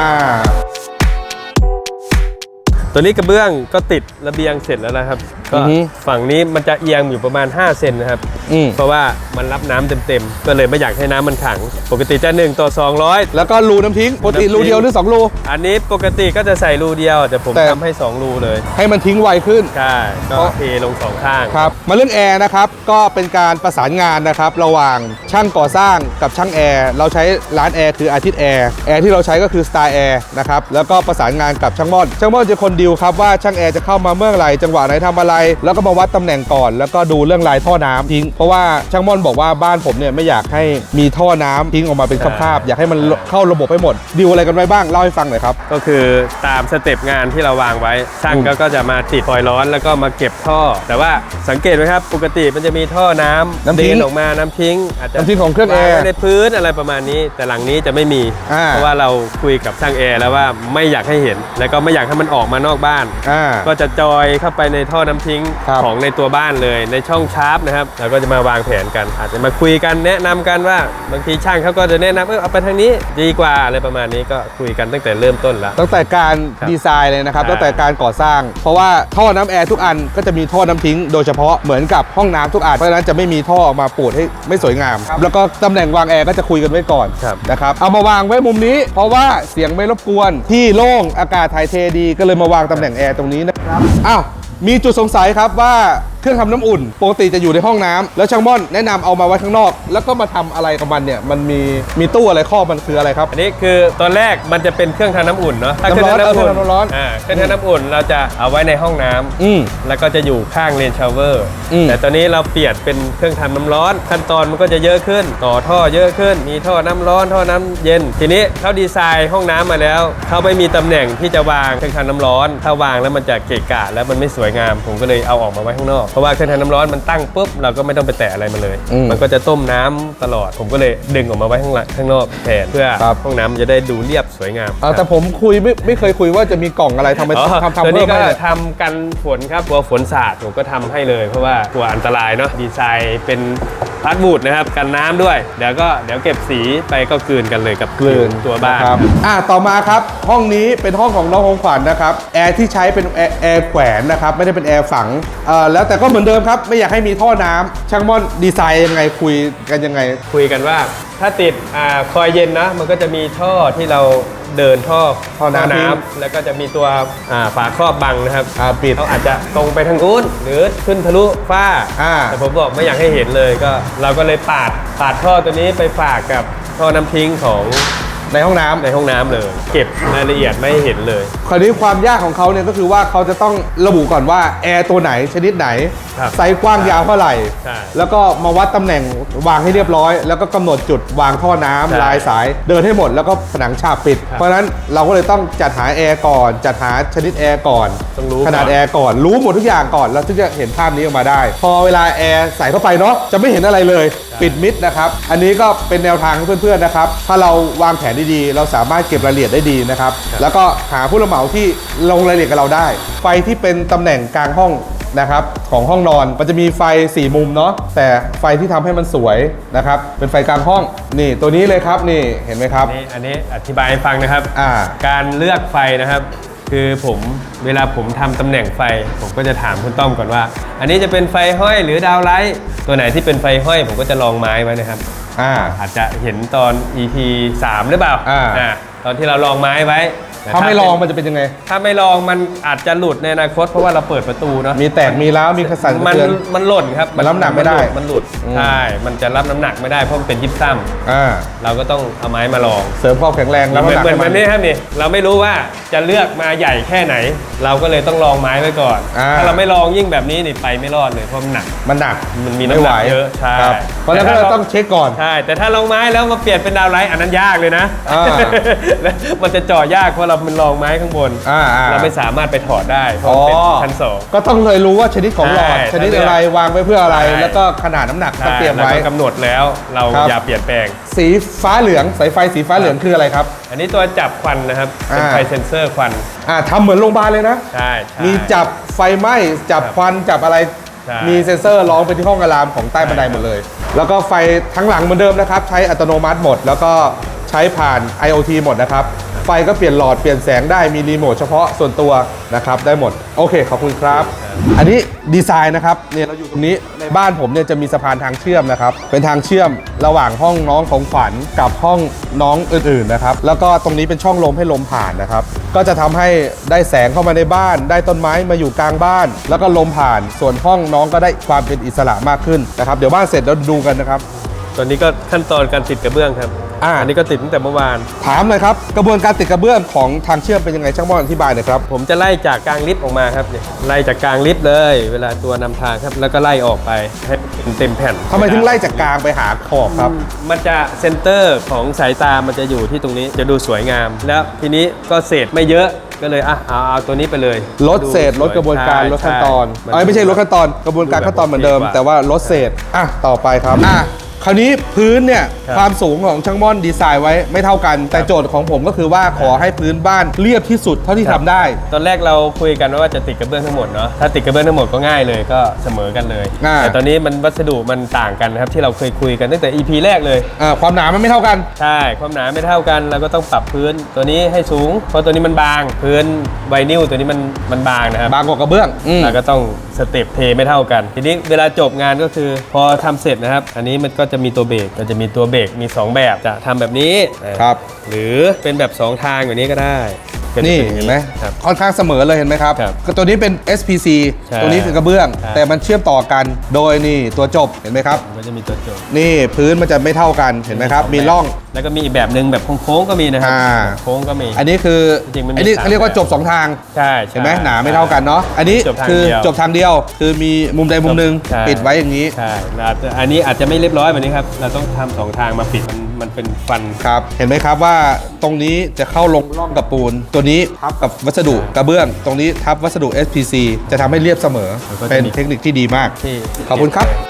S1: ตัวนี้กระเบื้องก็ติดระเบียงเสร็จแล้วนะครับก็
S2: อือฮึ
S1: ฝั่งนี้มันจะเอียงอยู่ประมาณ 5 เซนนะครับ
S2: อืม
S1: เพราะว่ามันรับน้ำเต็มๆ ก็เลยไม่อยากให้น้ำมันขัง ปกติจะ1ต่อ 200
S2: แล้วก็รูน้ำทิ้งปกติ
S1: น้ำทิ้ง
S2: รูเดียวหรือสองรู
S1: อันนี้ปกติก็จะใส่รูเดียว แต่ผม
S2: แต่
S1: ทำให้ 2 รูเลย
S2: ให้มันทิ้งไวขึ้น
S1: ใช่ ก็
S2: เพราะ
S1: เทลงสองข้าง
S2: ครับมาเรื่องแอร์นะครับก็เป็นการประสานงานนะครับระหว่างช่างก่อสร้างกับช่างแอร์เราใช้ร้านแอร์คืออาทิตย์แอร์แอร์ที่เราใช้ก็คือ Star Air นะครับแล้วก็ประสานงานกับช่างม่อนช่างม่อนจะคนดีลครับว่าช่างแอร์จะเข้ามาเมื่อไหร่จังหวะไหนทำอะไร แล้วก็มาวัดตำแหน่งก่อน แล้วก็ดูเรื่องลายท่อน้ำทิ้ง เพราะว่าช่างม่อนบอกว่าบ้านผมเนี่ยไม่อยากให้มีท่อน้ำทิ้งออกมาเป็นคราบๆอยากให้มันเข้าระบบให้หมดดีลอะไรกันไว้บ้างเล่าให้ฟังหน่อยครับ
S1: ก็คือตามสเต็ปงานที่เราวางไว้ช่าง
S2: อืม
S1: ก็ก็จะมาติดฟอยล์ร้อนแล้วก็มาเก็บท่อ แต่ว่าสังเกตไหมครับปกติมันจะมีท่อน้ำ
S2: น้ำทิ้ง
S1: เดินออกมาน้ำทิ้งอาจจะ
S2: น้ำทิ้งของเครื่องแอร์
S1: วาไว้ในพื้นอะไรประมาณนี้ แต่หลังนี้จะไม่มี
S2: อ่า
S1: เพราะว่าเราคุยกับช่างแอร์แล้วว่าไม่อยากให้เห็น แล้วก็ไม่อยากให้มันออกมานอกบ้าน
S2: อ่า
S1: ก็จะจอยเข้าไปในท่อน้ำทิ้ง
S2: ครับ
S1: ของในตัวบ้านเลย ในช่องชาร์ปนะครับเราก็จะมาวางแผนกัน อาจจะมาคุยกันแนะนำกันว่าบางทีช่างเขาก็จะแนะนำเออเอาไปทางนี้ดีกว่าอะไรประมาณนี้ก็คุยกันตั้งแต่เริ่มต้นแล้ว
S2: ตั้งแต่การ
S1: ครับ
S2: ดีไซน์เลยนะครับ
S1: อ่า
S2: ตั้งแต่การก่อสร้าง เพราะว่าท่อน้ำแอร์ทุกอันก็จะมีท่อน้ำทิ้งโดยเฉพาะเหมือนกับห้องน้ำทุกอันเพราะฉะนั้นจะไม่มีท่อออกมาปูดให้ไม่สวยงาม แล้วก็ตำแหน่งวางแอร์ก็จะคุยกันไว้ก่อน
S1: ครับ
S2: นะครับเอามาวางไว้มุมนี้ เพราะว่าเสียงไม่รบกวนที่โล่งอากาศถ่ายเทดีก็เลยมาวางตำแหน่งแอร์ตรงนี้นะครับอ้าวมีจุดสงสัยครับว่าเครื่องทำน้ำอุ่นปกติจะอยู่ในห้องน้ำแล้วช่างม่อนแนะนำเอามาไว้ข้างนอก แล้วก็มาทำอะไรกับมันเนี่ยมันมีมีตู้อะไรครอบมันคืออะไรครับ
S1: อันนี้คือตอนแรกมันจะเป็นเครื่องทำน้ำอุ่นเนาะถ้า
S2: น้ำร้อน
S1: เครื่องทำน้ำอุ่น
S2: เออเครื่องทำน้ำร้อน
S1: อ่าเครื่องทำน้ำอุ่นเราจะเอาไว้ในห้องน้ำ
S2: อืม
S1: แล้วก็จะอยู่ข้างเลนชาวเวอร์
S2: อืม
S1: แต่ตอนนี้เราเปลี่ยนเป็นเครื่องทำน้ำร้อน ขั้นตอนมันก็จะเยอะขึ้น ต่อท่อเยอะขึ้น มีท่อน้ำร้อน ท่อน้ำเย็น ทีนี้เขาดีไซน์ห้องน้ำมาแล้วเขาไม่มีตำแหน่งที่จะวางเครื่องทำน้ำร้อน ถ้าวางแล้วมันจะเกะกะ แล้วมันไม่สวยงามผมก็เลยเอาออกมาไว้ข้างนอกเพราะว่าเครื่องทำน้ำร้อนมันตั้งปุ๊บเราก็ไม่ต้องไปแตะอะไรมันเลย
S2: อืม
S1: มันก็จะต้มน้ำตลอด ผมก็เลยดึงออกมาไว้ข้างหลังข้างนอกแทนเพื่อ
S2: ครับ
S1: ห้องน้ำมันจะได้ดูเรียบสวยงาม
S2: อ่าแต่ผมคุยไม่ไม่เคยคุยว่าจะมีกล่องอะไรทำไม
S1: อ๋อ
S2: ทำทำ
S1: ตัว
S2: เพิ่
S1: นี้
S2: ม
S1: ก็
S2: ให้เนี่ย
S1: ทำกันฝนครับกลัวฝนสาดผมก็ทำให้เลย เพราะว่ากลัวอันตรายเนาะดีไซน์เป็น พาร์ทบูดนะครับกันน้ำด้วย เดี๋ยวก็เดี๋ยวเก็บสีไปก็กลืนกันเลยกับ
S2: กลืน
S1: ตัวบ้าน
S2: ครับอ่าต่อมาครับห้องนี้เป็นห้องของน้องของขวัญนะครับแอร์ที่ใช้เป็นแอร์แอร์แขวนนะครับไม่ได้เป็นแอร์ฝังเอ่อแล้วแต่ก็เหมือนเดิมครับไม่อยากให้มีท่อน้ำช่างม่อนดีไซน์ยังไงคุยกันยังไง
S1: คุยกันว่า ถ้าติดอ่าคอยเย็นนะมันก็จะมีท่อที่เราเดินท่อ
S2: ท่อน้ำทิ้ง
S1: แล้วก็จะมีตัวอ่าฝาครอบบังนะครับ
S2: อ่าปิด
S1: เขาอาจจะตรงไปทางนู้นหรือขึ้นทะลุฝ้า
S2: อ่า
S1: แต่ผมบอกไม่อยากให้เห็นเลยก็ เราก็เลยปาดปาดท่อตัวนี้ไปฝากกับท่อน้ำทิ้งของ
S2: ในห้องน้ำ
S1: ในห้องน้ำเลย เก็บรายละเอียดไม่ให้เห็นเลย
S2: คราวนี้ความยากของเขาเนี่ยก็คือว่าเขาจะต้องระบุก่อนว่าแอร์ตัวไหนชนิดไหน
S1: ครับ
S2: ไซส์กว้างยาวเท่าไหร่
S1: ใช่
S2: แล้วก็มาวัดตำแหน่งวางให้เรียบร้อย แล้วก็กำหนดจุดวางท่อน้ำ
S1: ใช่
S2: ลายสาย เดินให้หมดแล้วก็ผนังฉาบปิด
S1: ครับ
S2: เพราะฉะนั้นเราก็เลยต้องจัดหาแอร์ก่อน จัดหาชนิดแอร์ก่อน
S1: ต้องรู้
S2: ขนาด
S1: ก่อน
S2: แอร์ก่อนรู้หมดทุกอย่างก่อนแล้วถึงจะเห็นภาพนี้ออกมาได้ พอเวลาแอร์ใส่เข้าไปเนาะจะไม่เห็นอะไรเลย ปิดมิดนะครับ อันนี้ก็เป็นแนวทางให้เพื่อนๆนะครับ ถ้าเราวางแผนดีๆเราสามารถเก็บรายละเอียดได้ดีนะครับ แล้วก็หาผู้รับเหมาที่ลงรายละเอียดกับเราได้ ไฟที่เป็นตำแหน่งกลางห้องนะครับของห้องนอนมันจะมีไฟ 4 มุมเนาะแต่ไฟที่ทำให้มันสวยนะครับเป็นไฟกลางห้องนี่ตัวนี้เลยครับนี่เห็นไหมครับ
S1: อันนี้อันนี้อธิบายให้ฟังนะครับ
S2: อ่า
S1: การเลือกไฟนะครับ คือผมเวลาผมทำตำแหน่งไฟ ผมก็จะถามคุณต้อมก่อนว่า อันนี้จะเป็นไฟห้อยหรือดาวไลท์ตัวไหนที่เป็นไฟห้อย ผมก็จะลองไม้ไว้นะครับ
S2: อ่า
S1: อาจจะเห็นตอน EP 3 หรือเปล่า
S2: อ่า
S1: อ่าตอนที่เราลองไม้ไว้แต่
S2: ถ้าไม่ลอง
S1: เป็น
S2: มันจะเป็นยังไง
S1: ถ้าไม่ลองมันอาจจะหลุดในอนาคตเพราะว่าเราเปิดประตูเนาะ
S2: มีแตกมีร้าวมีกระสันกระ
S1: มัน
S2: เทือน
S1: มันหล่นครับ
S2: มันรับน้ำหนักไม่ได้
S1: มันหลุด
S2: อืม
S1: ใช่มันจะรับน้ำหนักไม่ได้เพราะมันเป็นยิบซ้ำ
S2: อ่า
S1: เราก็ต้องเอาไม้มาลอง
S2: เสริมความแข็งแรงแล้ว
S1: เห
S2: ก็
S1: มือน
S2: หนัก
S1: เหมือน
S2: ให้
S1: แบบนี้ครับนี่เราไม่รู้ว่าจะเลือกมาใหญ่แค่ไหน เราก็เลยต้องลองไม้ไว้ก่อน
S2: อ่า
S1: ถ้าเราไม่ลองยิ่งแบบนี้นี่ไปไม่รอดเลยเพราะมันหนัก
S2: มันหนัก
S1: มันมีน้ำหนักเยอะใช่
S2: ครับเพราะฉะนั้นก็
S1: แต่
S2: เรา
S1: ถ้า
S2: ต้องเช็คก่อน
S1: ใช่ แต่ถ้าลองไม้แล้วมาเปลี่ยนเป็นดาวไลท์อันนั้นยากเลยนะ
S2: อ่า
S1: แล้วมันจะเจ่อยากเพราะเราเป็นลองไม้ข้างบน
S2: อ่าอ่า
S1: เราไม่สามารถไปถอดได้ เพราะมันเป็นชั้นสอง
S2: ก็ต้องเลยรู้ว่าชนิดของหลอด
S1: ใช่
S2: ชนิดอะไรวางไว้เพื่ออะไร
S1: ใช่
S2: แล้วก็ขนาดน้ำหนักต้อง
S1: ใช่
S2: เตรียมไว้
S1: แล้ก็กำหนดแล้วเรา
S2: ครับ
S1: อย่าเปลี่ยนแปลง
S2: สีฟ้าเหลืองสายไฟสีฟ้าเหลืองคืออะไรครับ
S1: อันนี้ตัวจับควันนะครับ เป็น
S2: อ่า
S1: ไฟเซนเซอร์ควัน
S2: อ่าทำเหมือนโรงพยาบาลเลยนะ
S1: ใช่ใช่
S2: มีจับไฟไหม้จับ
S1: ครับ
S2: ควันจับอะไร
S1: ใช่
S2: มีเซ็นเซอร์ร้องไปที่ห้องอะลามของใต้บันไดหมดเลย แล้วก็ไฟทั้งหลังเหมือนเดิมนะครับ ใช้อัตโนมัติหมด แล้วก็ใช้ผ่าน IoT หมดนะครับ ไฟก็เปลี่ยนหลอดเปลี่ยนแสงได้มีรีโมทเฉพาะส่วนตัวนะครับ ได้หมด โอเค ขอบคุณครับ อันนี้ดีไซน์นะครับเนี่ยเราอยู่ตรงนี้ในบ้านผมเนี่ยจะมีสะพานทางเชื่อมนะครับ เป็นทางเชื่อมระหว่างห้องน้องของขวัญกับห้องน้องอื่นๆนะครับ แล้วก็ตรงนี้เป็นช่องลมให้ลมผ่านนะครับ ก็จะทำให้ได้แสงเข้ามาในบ้าน ได้ต้นไม้มาอยู่กลางบ้าน แล้วก็ลมผ่าน ส่วนห้องน้องก็ได้ความเป็นอิสระมากขึ้นนะครับ เดี๋ยวบ้านเสร็จแล้วดูกันนะครับ
S1: ตัวนี้ก็ขั้นตอนการติดกระเบื้องครับ
S2: อ่า
S1: อันนี้ก็ติดตั้งแต่เมื่อวาน
S2: ถามเลยครับกระบวนการติดกระเบื้องของทางเชื่อมเป็นยังไงช่างม่อนอธิบายหน่อยครับ
S1: ผมจะไล่จากกลางลิฟต์ออกมาครับเนี่ยไล่จากกลางลิฟต์เลย เวลาตัวนำทางครับ แล้วก็ไล่ออกไปให้เป็นเต็มแผ่น
S2: ทำไมถึงไล่จากกลางไปหาขอบครับ
S1: มันจะเซนเตอร์ของสายตามันจะอยู่ที่ตรงนี้จะดูสวยงาม แล้วทีนี้ก็เศษไม่เยอะก็เลยอะเอาเอาตัวนี้ไปเลย
S2: ลดเศษลดกระบวนการ
S1: ใช่
S2: ลดขั้นตอน
S1: ใช่
S2: เอ้ยไม่ใช่ลดขั้นตอนกระบวนการขั้นตอนเหมือนเดิม
S1: ดูแบบ
S2: แต่ว่าลดเศษอะต่อไปครับอะ คราวนี้พื้นเนี่ย
S1: ครับ
S2: ความสูงของช่างม่อนดีไซน์ไว้ไม่เท่ากัน แต่โจทย์ของผมก็คือว่าขอให้พื้นบ้านเรียบที่สุดเท่าที่ทำได้
S1: ตอนแรกเราคุยกันว่าจะติดกระเบื้องทั้งหมดเนาะถ้าติดกระเบื้องทั้งหมดก็ง่ายเลยก็เสมอกันเลย
S2: อ่า
S1: แต่ตอนนี้มันวัสดุมันต่างกันนะครับที่เราเคยคุยกันตั้งแต่ EP แรกเลย
S2: อะความหนามันไม่เท่ากัน
S1: ใช่ ความหนาไม่เท่ากันเราก็ต้องปรับพื้นตัวนี้ให้สูง เพราะตัวนี้มันบาง พื้นไวนิลตัวนี้มันมันบางนะครับ
S2: บางกว่ากระเบื้องอืม
S1: เราก็ต้องสเต็ปเทไม่เท่ากัน ทีนี้เวลาจบงานก็คือพอทำเสร็จนะครับ อันนี้มันก็จะมีตัวเบรกก็จะมีตัวเบรกมี 2 แบบจะทำแบบนี้
S2: ครับ
S1: หรือเป็นแบบ 2 ทางแบบนี้ก็ได้ ก็จะ
S2: นี่
S1: ป็
S2: เห็นไหม
S1: ครับ
S2: ค่อนข้างเสมอเลยเห็นไหมครับ
S1: ครับ
S2: ก็ตัวนี้เป็น SPC
S1: ใช่
S2: ตัวนี้คือกระเบื้อง
S1: ใช่
S2: แต่มันเชื่อมต่อกันโดยนี่ตัวจบเห็นไหมครับ
S1: มันก็จะมีตัวจบ
S2: นี่พื้นมันจะไม่เท่ากันเห็นไหมครับ มีร่อง
S1: แล้วก็มีอีกแบบหนึ่งแบบโค้งๆก็มีนะครับ
S2: อ่า
S1: โค้งก็มี
S2: อันนี้คือ
S1: จริงๆมันมี
S2: อันนี้
S1: สาม
S2: เขาเรียกว่าจบสองทาง
S1: ใช่ใช่
S2: เห็นไหมหนาไม่เท่ากันเนาะอันนี้
S1: จบทาง
S2: คือ
S1: เดียว
S2: จบทางเดียว คือมีมุมใดมุมหนึ่ง
S1: ใช่
S2: ปิดไว้อย่างนี้
S1: ใช่แล้วอาจจะอันนี้อาจจะไม่เรียบร้อยแบบนี้ครับ เราต้องทำสองทางมาปิดมัน มันเป็นฟัน
S2: ครับ เห็นไหมครับว่าตรงนี้จะเข้าลงร่องกับปูน ตัวนี้ทับกับวัสดุกระเบื้อง ตรงนี้ทับวัสดุ SPC จะทำให้เรียบเสมอ
S1: แล้วก็จะ
S2: เป็น
S1: มี
S2: เทคนิคที่ดีมาก
S1: ที่
S2: ขอบคุณครับ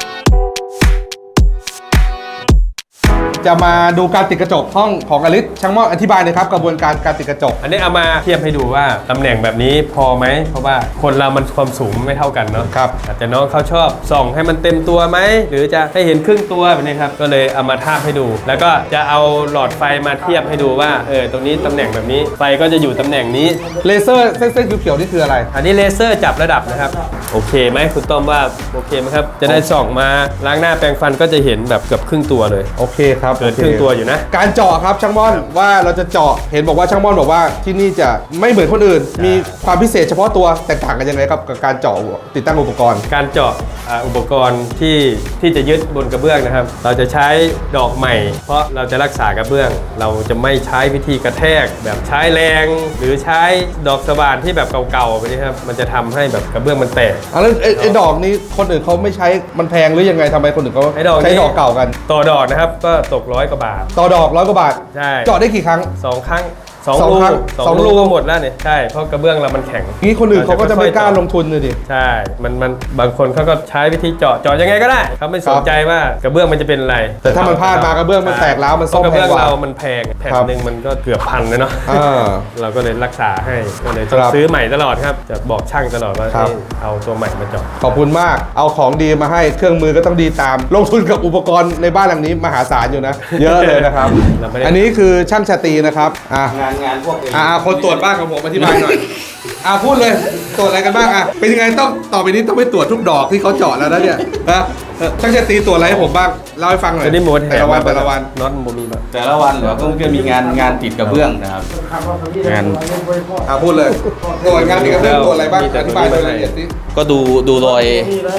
S2: จะมาดูการติดกระจกห้องของอลิสช่างมอดอธิบายหนะครับกระบวนการการติดกระจก
S1: อันนี้เอามาเทียบให้ดูว่าตำแหน่งแบบนี้พอไหม เพราะว่าคนเรามันความสูงไม่เท่ากันเนาะ
S2: ครับ
S1: อาจจะน้องเขาชอบส่องให้มันเต็มตัวไหม หรือจะให้เห็นครึ่งตัวแบบนี้ครับ ก็เลยเอามาทาบให้ดู แล้วก็จะเอาหลอดไฟมาเทียบให้ดูว่าเออตรงนี้ตำแหน่งแบบนี้ไฟก็จะอยู่ตำแหน่งนี้
S2: เลเซอร์เส้นๆเขียวๆนี่คืออะไร
S1: อันนี้เลเซอร์จับระดับนะครับ โอเคไหมคุณต้อมว่าโอเคไหมครับ จะได้ส่องมาล้างหน้าแปรงฟันก็จะเห็นแบบเกือบครึ่งตัวเลย
S2: โอเคครับ
S1: เกิน
S2: โอ
S1: ครึ่งตัวอยู่นะ
S2: การเจาะครับช่างม่อนว่าเราจะเจาะเห็นบอกว่าช่างม่อนบอกว่าที่นี่จะไม่เหมือนคนอื่น มีความพิเศษเฉพาะตัวแตกต่างกันยังไงครับกับการเจาะติดตั้งอุปกรณ์
S1: การเจาะอ่าอุปกรณ์ที่ที่จะยึดบนกระเบื้องนะครับ เราจะใช้ดอกใหม่ เพราะเราจะรักษากระเบื้อง เราจะไม่ใช้วิธีกระแทก แบบใช้แรง หรือใช้ดอกสว่านที่แบบเก่าๆไปนี่ครับมันจะทำให้แบบกระเบื้องมันแตก
S2: อะแล้วไอ้ไอ้ดอกนี้คนอื่นเขาไม่ใช้มันแพงหรือยังไงทำไมคนอื่นเขา
S1: ไอ้ดอกนี้
S2: ใช้ดอกเก่ากัน
S1: ต่อดอกนะครับก็ตกร้อยกว่าบาท
S2: ต่อดอกร้อยกว่าบาท
S1: ใช่
S2: เจาะได้กี่ครั้ง
S1: สองครั้ง สอง
S2: สอง
S1: รู
S2: ครั้ง
S1: สอง
S2: สองรู
S1: รูก็หมดแล้วเนี่ยใช่เพราะกระเบื้องเรามันแข็ง
S2: งี้คนอื่นเขาก็จะไม่กล้า
S1: เรจะค่อยๆ
S2: ลงทุนเลยดิ
S1: ใช่มันมันบางคนเขาก็ใช้วิธีเจาะเจาะยังไงก็ได้เขาไม่สนใจว่ากระเบื้องมันจะเป็นอะไร
S2: แต่ถ้ามันพลาดมากระเบื้องมันแตกร้าวมันซ่อม
S1: เพราะกระเบื้อง
S2: แพงกว่า
S1: เรามันแพงแผ่น
S2: ครับ
S1: หนึ่งมันก็เกือบพันเลยเนาะ
S2: อ่า
S1: เราก็เลยรักษาให้ก็เลยต้อง
S2: ครับ
S1: ซื้อใหม่ตลอดครับ จะบอกช่างตลอดว่า
S2: ครับ
S1: เอ้ยเอาตัวใหม่มาเจาะ
S2: ขอบคุณมาก เอาของดีมาให้เครื่องมือก็ต้องดีตาม ลงทุนกับอุปกรณ์ในบ้านหลังนี้มหาศาลอยู่นะ เยอะเลยนะครับ
S1: เราไม่ได้
S2: อันนี้คือช่างชาตรีนะครับอะ
S3: งานงานพวก
S2: อ่าคนตรวจบ้างของผมอธิบายหน่อย อ่าพูดเลยตรวจอะไรกันบ้างอะเป็นยังไงต้องต่อไปนี้ต้องไปตรวจทุกดอกที่เขาเจาะแล้วนะเนี่ยนะ เออช่างชาตรีตรวจอะไรให้ผมบ้างเล่าให้ฟังหน่อย
S1: จะได้หมด
S2: แต่ละวันแต่ละวัน
S1: น็อตโมมีมา
S3: แต่ละวันเราต้องมีงานงานติดกระเบื้องนะครับ งาน
S2: อ่าพูดเลยตรวจงานมีกระเบื้องตรวจอะไรบ้างอธิบายโดยละเอียดสิ
S3: ก็ดูดูรอย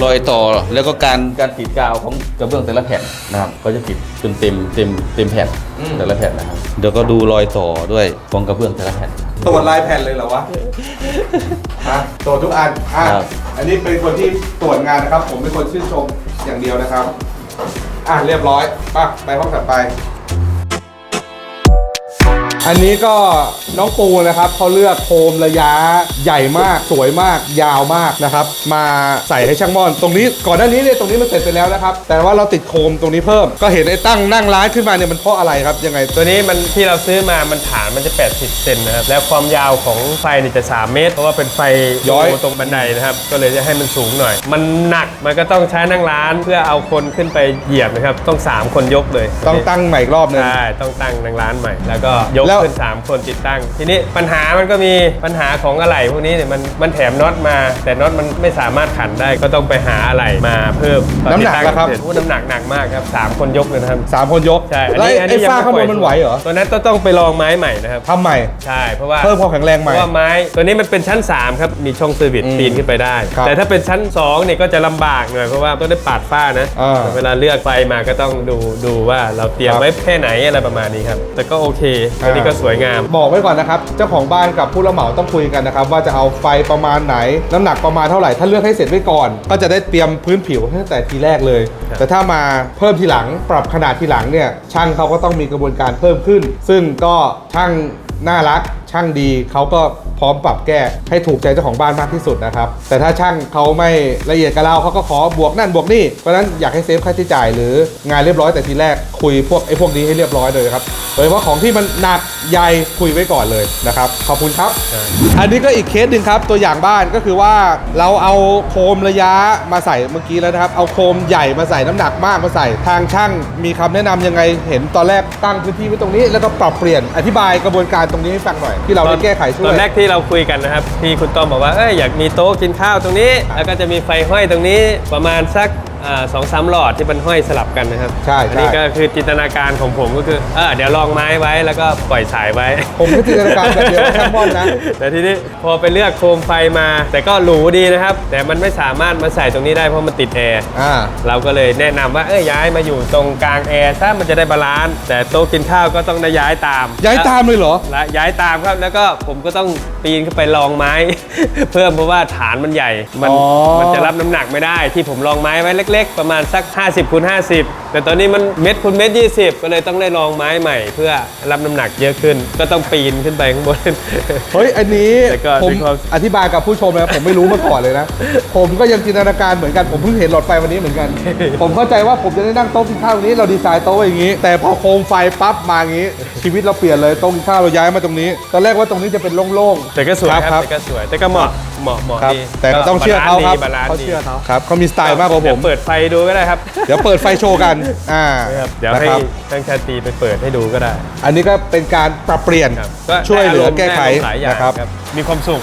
S3: รอยต่อแล้วก็การการติดกาวของกระเบื้องแต่ละแผ่นนะครับก็จะติดเต็มเต็มเต็มเต็มแผ่นแต่ละแผ่นนะครับเดี๋ยวก็ดูรอยต่อด้วยของกระเบื้องแต่ละแผ่น
S2: ตรวจลายแผ่นเลยเหรอวะฮะตรวจทุกอันอะ
S3: ครับ
S2: อันนี้เป็นคนที่ตรวจงานนะครับ ผมเป็นคนชื่นชมอย่างเดียวนะครับ อะเรียบร้อยป่ะไปห้องถัดไป อันนี้ก็น้องปูนะครับเขาเลือกโคมระยะใหญ่มากสวยมากยาวมากนะครับ มาใส่ให้ช่างม่อน ตรงนี้ก่อนหน้านี้เนี่ยตรงนี้มันเสร็จไปแล้วนะครับ แต่ว่าเราติดโคมตรงนี้เพิ่ม ก็เห็นไอ้ตั้งนั่งร้านขึ้นมาเนี่ยมันเพราะอะไรครับยังไง
S1: ตัวนี้มันที่เราซื้อมามันฐานมันจะ 80 เซนนะครับ แล้วความยาวของไฟเนี่ยจะ 3 เมตร เพราะว่าเป็นไฟ
S2: ย้อย
S1: ตรงบันไดนะครับ ก็เลยจะให้มันสูงหน่อย มันหนัก มันก็ต้องใช้นั่งร้านเพื่อเอาคนขึ้นไปเหยียบนะครับ ต้อง 3 คนยกเลย
S2: ต้องตั้งใหม่อีกรอบหนึง
S1: ใช่ ต้องตั้งนั่งร้านใหม่ แล้วก็ยก
S2: แล้ว
S1: ก็เป็น 3 คนติดตั้ง ทีนี้ปัญหามันก็มีปัญหาของอะไหล่พวกนี้เนี่ยมันมันแถมน็อตมา แต่น็อตมันไม่สามารถขันได้ก็ต้องไปหาอะไหล่มาเพิ่มตอ
S2: น้ำหนัก
S1: ติดตั้ง
S2: ล่ะครับ
S1: เสจโอ้น้ำหนักหนักมากครับสามคนยกเลยนะครับ
S2: สามคนยก
S1: ใช่
S2: แล้วไอ้ไอ้
S1: ยั
S2: ฝ้าข้างบน
S1: ปล่อย
S2: มันไหวเหรอ
S1: ตัวนั้นต้องต้องไปลองไม้ใหม่นะครับ
S2: ทำใหม่
S1: ใช่เพราะว่า
S2: เพิ่มความแข็งแรงให
S1: เพ
S2: ม่
S1: ราะว่าไม้ตัวนี้มันเป็นชั้น 3 ครับมีช่องเซอร์วิส
S2: อืม
S1: ปีนขึ้นไปได้
S2: ครับ
S1: แต่ถ้าเป็นชั้น2เนี่ยก็จะลำบากหน่อยเพราะว่าต้องได้ปาดฝ้านะ
S2: อ่า
S1: เวลาเลือกไฟมาก็ต้องดูดูว่าเราเตรียม
S2: ครับ
S1: ไว้แค่ไหนอะไรประมาณนี้ครับ แต่ก็โอเคตัวนี้ก็สวยงาม
S2: บอกไว้ก่อนนะครับ เจ้าของบ้านกับผู้รับเหมาต้องคุยกันนะครับ ว่าจะเอาไฟประมาณไหน น้ำหนักประมาณเท่าไหร่ ถ้าเลือกให้เสร็จไว้ก่อน ก็จะได้เตรียมพื้นผิวตั้งแต่ทีแรกเลย
S1: ครับ
S2: แต่ถ้ามาเพิ่มทีหลังปรับขนาดทีหลังเนี่ยช่างเขาก็ต้องมีกระบวนการเพิ่มขึ้น ซึ่งก็ช่างน่ารักช่างดีเขาก็ พร้อมปรับแก้ให้ถูกใจเจ้าของบ้านมากที่สุดนะครับ แต่ถ้าช่างเขาไม่ละเอียดกับเราเขาก็ขอบวกนั่นบวกนี่ เพราะฉะนั้นอยากให้เซฟค่าใช้จ่ายหรืองานเรียบร้อยแต่ทีแรกคุยพวกไอ้พวกนี้ให้เรียบร้อยเลยครับโดยเฉพาะของที่มันหนักใหญ่คุยไว้ก่อนเลยนะครับ ขอบคุณครับ
S1: ใช่
S2: อันนี้ก็อีกเคสหนึ่งครับ ตัวอย่างบ้านก็คือว่าเราเอาโคมระยะมาใส่เมื่อกี้แล้วนะครับ เอาโคมใหญ่มาใส่น้ำหนักมากมาใส่ทางช่างมีคำแนะนำยังไงเห็นตอนแรกตั้งพื้นที่ไว้ตรงนี้ แล้วก็ปรับเปลี่ยนอธิบายกระบวนการตรงนี้ให้ฟังหน่อยที่เราได้แก้ไขช่วย
S1: ตอนแรกที่เราคุยกันนะครับที่คุณต้อมบอกว่าเอ้ยอยากมีโต๊ะกินข้าวตรงนี้ แล้วก็จะมีไฟห้อยตรงนี้ประมาณสัก สองสามหลอดที่มันห้อยสลับกันนะครับ
S2: ใช่
S1: อันี้
S2: ใช่
S1: ก็คือจินตนาการของผมก็คือเออเดี๋ยวลองไม้ไว้แล้วก็ปล่อยสายไว้
S2: ผมก็จินตนาการแบบเดียวกับช่างม่อนนะ
S1: แต่ทีนี้พอไปเลือกโคมไฟมา แต่ก็หรูดีนะครับ แต่มันไม่สามารถมาใส่ตรงนี้ได้เพราะมันติดแอร์
S2: อ่า
S1: เราก็เลยแนะนำว่าเอ้ยย้ายมาอยู่ตรงกลางแอร์ถ้ามันจะได้บาลานซ์แต่โต๊ะกินข้าวก็ต้องได้ย้ายตาม
S2: ย้ายตามเลยเหรอ
S1: และย้ายตามครับแล้วก็ผมก็ต้องปีนขึ้นไปลองไม้ เพิ่มเพราะว่าฐานมันใหญ่ มัน
S2: อ๋อ
S1: มันจะรับน้ำหนักไม่ได้ที่ผมลองไม้ไว้เล็ก ๆ ประมาณสัก 50คูณ50 แต่ตอนนี้มันเม็ดคูณเม็ด20 ก็เลยต้องได้ลองไม้ใหม่ เพื่อรับน้ำหนักเยอะขึ้น ก็ต้องปีนขึ้นไปข้างบน
S2: เฮ้ย อันนี้
S1: แต่ก็
S2: ผม
S1: ด้วยความ
S2: อธิบายกับผู้ชมนะผมไม่รู้มาก่อนเลยนะ ผมก็ยังจินตนาการเหมือนกัน ผมเพิ่งเห็นหลอดไฟวันนี้เหมือนกัน ผมเข้าใจว่าผมจะได้นั่งโต๊ะกินข้าวตรงนี้เราดีไซน์โต๊ะไว้อย่างนี้ แต่พอโคมไฟปั๊บมาอย่างนี้ ชีวิตเราเปลี่ยนเลยโต๊ะกินข้าวเราย้ายมาตรงนี้ ตอนแรกว่าตรงนี้จะเป็นโล่งๆ
S1: แต่ก็สวยครับ
S2: ครับ
S1: แต่ก็สวย แต่ก็เหมาะเหมาะเหมาะ
S2: ครับ
S1: ดี
S2: แต่ก็ต้องเชื่อเขาครับ
S1: บาลานซ์
S2: เขา
S1: ดี
S2: เชื่อเขาครับเขามีสไตล์มากกว่าผ
S1: เดี๋ย
S2: ม
S1: วเปิดไฟดูก็ได้ครับ
S2: เดี๋ยวเปิดไฟโชว์กัน อ่า
S1: ครับเดี๋ยว
S2: นะ
S1: ให้
S2: ครับ
S1: ทางชาตรีไปเปิดให้ดูก็ได้
S2: อันนี้ก็เป็นการปรับเปลี่ยน
S1: ครับก็
S2: ช่วยเหลือ
S1: ได้ารมณ์
S2: แก้ไข
S1: ได้อารมณ์หลายอย่าง
S2: นะครับ
S1: ครับ มีความสุข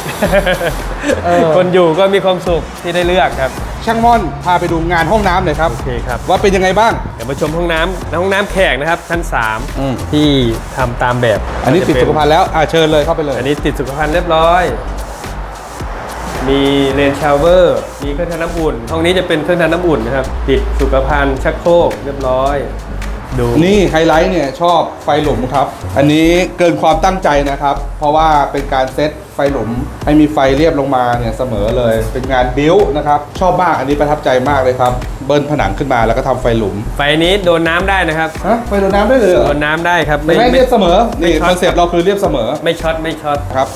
S2: เออ
S1: คนอยู่ก็มีความสุขที่ได้เลือกครับ
S2: ช่างม่อนพาไปดูงานห้องน้ำหน่อยครับ
S1: โอเคครับ
S2: ว่าเป็นยังไงบ้าง
S1: เดี๋ยวมาชมห้องน้ำห้องน้ำแขกนะครับชั้น
S2: อืม
S1: 3ที่ทำตามแบบ
S2: อันนี้ติดสุขภัณฑ์แล้วอ่าเชิญเลยเข้าไปเลย
S1: อันนี้ติดสุขภัณฑ์เรียบร้อย มีเลนชาวเวอร์ มีเครื่องทำน้ำอุ่น ห้องนี้จะเป็นเครื่องทำน้ำอุ่นนะครับ ติดสุขภัณฑ์ชักโครกเรียบร้อย ดู
S2: นี่ไฮไลท์เนี่ยชอบไฟหลุมครับ อันนี้เกินความตั้งใจนะครับ เพราะว่าเป็นการเซตไฟหลุมให้มีไฟเรียบลงมาเนี่ยเสมอเลย เป็นงานบิ้วนะครับ ชอบมากอันนี้ประทับใจมากเลยครับ เบิ้ลผนังขึ้นมาแล้วก็ทำไฟหลุม
S1: ไฟนี้โดนน้ำได้นะครับ
S2: ฮะไฟโดนน้ำได้เลยเหรอ
S1: โดนน้ำได้ครับ
S2: ไม่ไม่เรียบเสมอนี่
S1: ไม่ช็
S2: ค
S1: อ
S2: อ
S1: ต
S2: นเซปต์เราคือเรียบเสมอ
S1: ไม่ช็อตไม่ช็อต
S2: ครับ